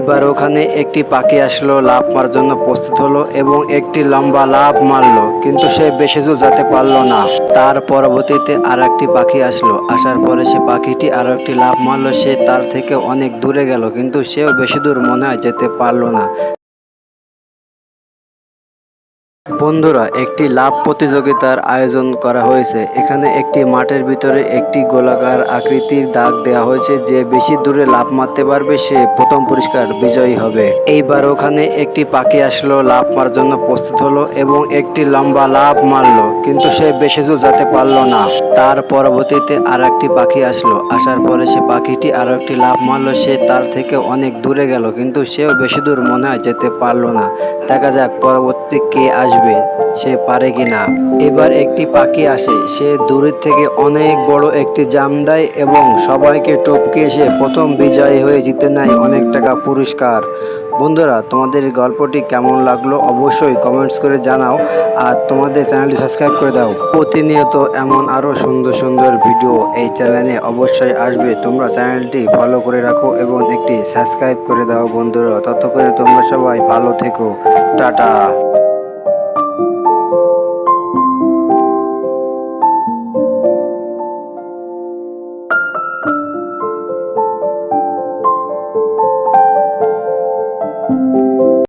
এবার ওখানে একটি পাখি আসলো লাভ মারার জন্য প্রস্তুত হলো এবং একটি লম্বা লাভ মারলো, কিন্তু সে বেশি দূর যেতে পারল না। তার পরবর্তীতে আর একটি পাখি আসলো, আসার পরে সে পাখিটি আরও একটি লাভ মারলো, সে তার থেকে অনেক দূরে গেল, কিন্তু সেও বেশি দূর মনে হয় যেতে পারল না। বন্ধুরা, একটি লাভ প্রতিযোগিতার আয়োজন করা হয়েছে। এখানে একটি মাঠের ভিতরে একটি গোলাকার আকৃতির দাগ দেওয়া হয়েছে। যে বেশি দূরে লাভ মারতে পারবে, সে প্রথম পুরস্কার বিজয়ী হবে। এইবার ওখানে একটি পাখি আসলো, লাভ মারার জন্য প্রস্তুত হলো এবং একটি লম্বা লাভ মারলো। কিন্তু সে বেশি দূর যেতে পারল না। তার পরবর্তীতে আর একটি পাখি আসলো। আসার পরে সে পাখিটি আরও একটি লাভ মারলো। সে তার থেকে অনেক দূরে গেল, কিন্তু সেও বেশি দূর মনে হয় যেতে পারল না। দেখা যাক পরবর্তী কে আসবে। সে পারে কিনা এবার একটি পাখি আসে। সে দূরের থেকে অনেক বড় একটি জাম দেয় এবং সবাইকে টপকে এসে প্রথম বিজয়ী হয়ে জিতে নেয় অনেক টাকা পুরস্কার। বন্ধুরা, তোমাদের গল্পটি কেমন লাগল অবশ্যই কমেন্টস করে জানাও আর তোমাদের চ্যানেলটি সাবস্ক্রাইব করে দাও। প্রতিনিয়ত এমন আরও সুন্দর সুন্দর ভিডিও এই চ্যানেলে অবশ্যই আসবে। তোমরা চ্যানেলটি ফলো করে রাখো এবং একটি সাবস্ক্রাইব করে দাও বন্ধুরা। ততক্ষণে তোমরা সবাই ভালো থেকো। টাটা।